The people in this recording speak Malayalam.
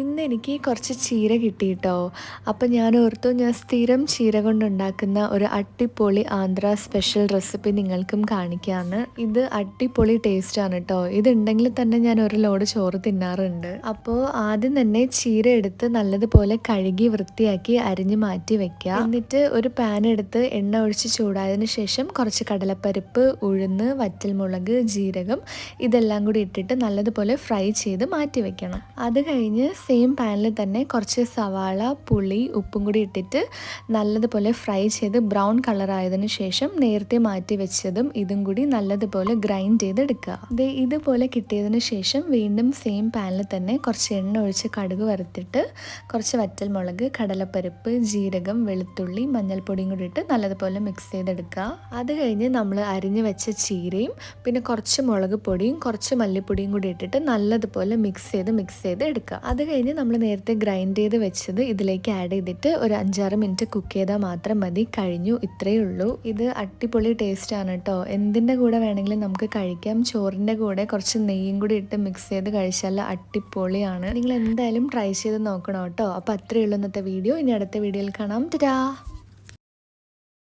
ഇന്ന് എനിക്ക് കുറച്ച് ചീര കിട്ടിയിട്ടോ. അപ്പം ഞാൻ ഓർത്തു ഞാൻ സ്ഥിരം ചീര കൊണ്ടുണ്ടാക്കുന്ന ഒരു അട്ടിപ്പൊളി ആന്ധ്ര സ്പെഷ്യൽ റെസിപ്പി നിങ്ങൾക്കും കാണിക്കാമെന്ന് ഇത് അട്ടിപ്പൊളി ടേസ്റ്റ് ആണ് കേട്ടോ ഇതുണ്ടെങ്കിൽ തന്നെ ഞാൻ ഒരു ലോഡ് ചോറ് തിന്നാറുണ്ട്. അപ്പോൾ ആദ്യം തന്നെ ചീര എടുത്ത് നല്ലതുപോലെ കഴുകി വൃത്തിയാക്കി അരിഞ്ഞ് മാറ്റി വെക്കുക എന്നിട്ട് ഒരു പാൻ എടുത്ത് എണ്ണ ഒഴിച്ച് ചൂടായതിനു ശേഷം കുറച്ച് കടലപ്പരിപ്പ് ഉഴുന്ന് വറ്റൽമുളക് ജീരകം ഇതെല്ലാം കൂടി ഇട്ടിട്ട് നല്ലതുപോലെ ഫ്രൈ ചെയ്ത് മാറ്റി വെക്കണം. അത് കഴിഞ്ഞ് സെയിം പാനിൽ തന്നെ കുറച്ച് സവാള പുളി ഉപ്പും കൂടി ഇട്ടിട്ട് നല്ലതുപോലെ ഫ്രൈ ചെയ്ത് ബ്രൗൺ കളർ ആയതിനു ശേഷം നേരത്തെ മാറ്റി വെച്ചതും ഇതും കൂടി നല്ലതുപോലെ ഗ്രൈൻഡ് ചെയ്തെടുക്കുക. ഇത് ഇതുപോലെ കിട്ടിയതിന് ശേഷം വീണ്ടും സെയിം പാനിൽ തന്നെ കുറച്ച് എണ്ണ ഒഴിച്ച് കടുക് വറുത്തിട്ട് കുറച്ച് വറ്റൽമുളക് കടലപ്പരിപ്പ് ജീരകം വെളുത്തുള്ളി മഞ്ഞൾപ്പൊടിയും കൂടി ഇട്ട് നല്ലതുപോലെ മിക്സ് ചെയ്തെടുക്കുക. അത് കഴിഞ്ഞ് നമ്മൾ അരിഞ്ഞ് വെച്ച ചീരയും പിന്നെ കുറച്ച് മുളക് പൊടിയും കുറച്ച് മല്ലിപ്പൊടിയും കൂടി ഇട്ടിട്ട് നല്ലതുപോലെ മിക്സ് ചെയ്ത് മിക്സ് ചെയ്ത് എടുക്കുക അത് കഴിഞ്ഞ് നമ്മൾ നേരത്തെ ഗ്രൈൻഡ് ചെയ്ത് വെച്ചത് ഇതിലേക്ക് ആഡ് ചെയ്തിട്ട് ഒരു അഞ്ചാറ് മിനിറ്റ് കുക്ക് ചെയ്താൽ മാത്രം മതി. കഴിഞ്ഞു. ഇത്രയേ ഉള്ളൂ. ഇത് അടിപൊളി ടേസ്റ്റ് ആണ് കേട്ടോ എന്തിന്റെ കൂടെ വേണമെങ്കിലും നമുക്ക് കഴിക്കാം. ചോറിന്റെ കൂടെ കുറച്ച് നെയ്യും കൂടി ഇട്ട് മിക്സ് ചെയ്ത് കഴിച്ചാൽ അടിപൊളിയാണ്. നിങ്ങൾ എന്തായാലും ട്രൈ ചെയ്ത് നോക്കണം കേട്ടോ അപ്പോൾ അത്രയേ ഉള്ളൂ ഇന്നത്തെ വീഡിയോ ഇനി അടുത്ത വീഡിയോയിൽ കാണാം. ടാ.